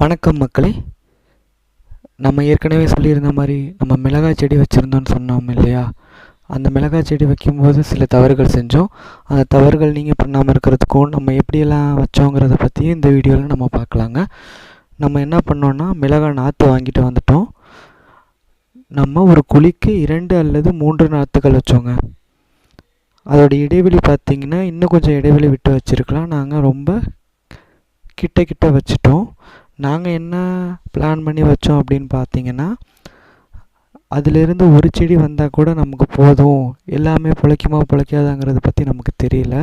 வணக்கம் மக்களே. நம்ம ஏற்கனவே சொல்லியிருந்த மாதிரி நம்ம மிளகாய் செடி வச்சுருந்தோன்னு சொன்னோம் இல்லையா? அந்த மிளகாய் செடி வைக்கும்போது சில தவறுகள் செஞ்சோம். அந்த தவறுகள் நீங்கள் பண்ணாமல் இருக்கிறதுக்கும் நம்ம எப்படியெல்லாம் வச்சோங்கிறத பற்றியும் இந்த வீடியோவில் நம்ம பார்க்கலாங்க. நம்ம என்ன பண்ணோன்னா மிளகாய் நாற்று வாங்கிட்டு வந்துட்டோம். நம்ம ஒரு குழிக்கு இரண்டு அல்லது மூன்று நாற்றுகள் வச்சோங்க. அதோடய இடைவெளி பார்த்திங்கன்னா இன்னும் கொஞ்சம் இடைவெளி விட்டு வச்சுருக்கலாம். நாங்கள் ரொம்ப கிட்ட கிட்ட வச்சுட்டோம். நாங்கள் என்ன பிளான் பண்ணி வச்சோம் அப்படின்னு பார்த்தீங்கன்னா அதிலிருந்து ஒரு செடி வந்தால் கூட நமக்கு போதும். எல்லாமே பிழைக்குமா பிழைக்காதாங்கிறத பற்றி நமக்கு தெரியல.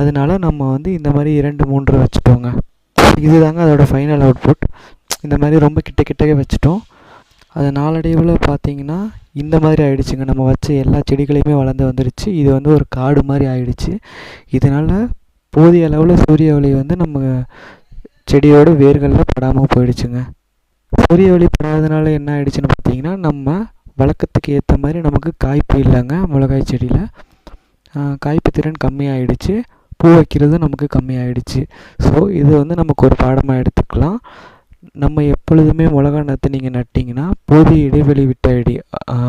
அதனால நம்ம வந்து இந்த மாதிரி இரண்டு மூன்று வச்சுட்டோங்க. இதுதாங்க அதோட ஃபைனல் அவுட்புட் இந்த மாதிரி ரொம்ப கிட்ட கிட்டவே வச்சுட்டோம். அது நாளடைவில் பார்த்தீங்கன்னா இந்த மாதிரி ஆயிடுச்சுங்க. நம்ம வச்ச எல்லா செடிகளையுமே வளர்ந்து வந்துடுச்சு இது வந்து ஒரு காடு மாதிரி ஆயிடுச்சு. இதனால் போதிய அளவில் சூரிய ஒளி வந்து நம்ம செடியோட வேர்களில் படாமல் போயிடுச்சுங்க. சூரிய ஒளி படாதனால என்ன ஆயிடுச்சுன்னு பார்த்தீங்கன்னா நம்ம வழக்கத்துக்கு ஏற்ற மாதிரி நமக்கு காய்ப்பு இல்லைங்க மிளகாய் செடியில். காய்ப்பு திறன் கம்மியாயிடுச்சு பூ வைக்கிறது நமக்கு கம்மியாயிடுச்சு. ஸோ இது வந்து நமக்கு ஒரு பாடமாக எடுத்துக்கலாம். நம்ம எப்பொழுதுமே மிளகா நாற்று நீங்கள் நட்டிங்கன்னா போதிய இடைவெளி விட்ட அடி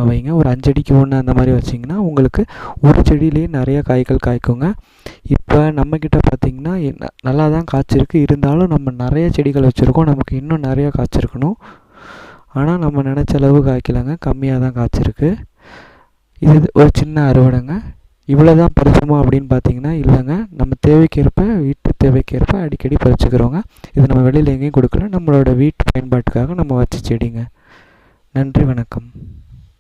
வைங்க. ஒரு அஞ்சடிக்கு ஒன்று அந்த மாதிரி வச்சிங்கன்னா உங்களுக்கு ஒரு செடியிலேயே நிறைய காய்கள் காய்க்குங்க. இப்போ நம்மக்கிட்ட பார்த்திங்கன்னா நல்லா தான் காய்ச்சிருக்கு. இருந்தாலும் நம்ம நிறைய செடிகள் வச்சுருக்கோம். நமக்கு இன்னும் நிறையா காய்ச்சிருக்கணும். ஆனால் நம்ம நினச்ச அளவு காய்க்கலங்க. கம்மியாக தான் காய்ச்சிருக்கு. இது ஒரு சின்ன அறுவடைங்க. இவ்வளோ தான் பறிச்சோமா அப்படின்னு பார்த்தீங்கன்னா இல்லைங்க. நம்ம தேவைக்கேற்ப வீட்டு தேவைக்கேற்ப அடிக்கடி பறிச்சுக்கிறோங்க. இது நம்ம வெளியில் எங்கேயும் கொடுக்கல. நம்மளோட வீட்டு பயன்பாட்டுக்காக நம்ம வச்ச செடிங்க. நன்றி வணக்கம்.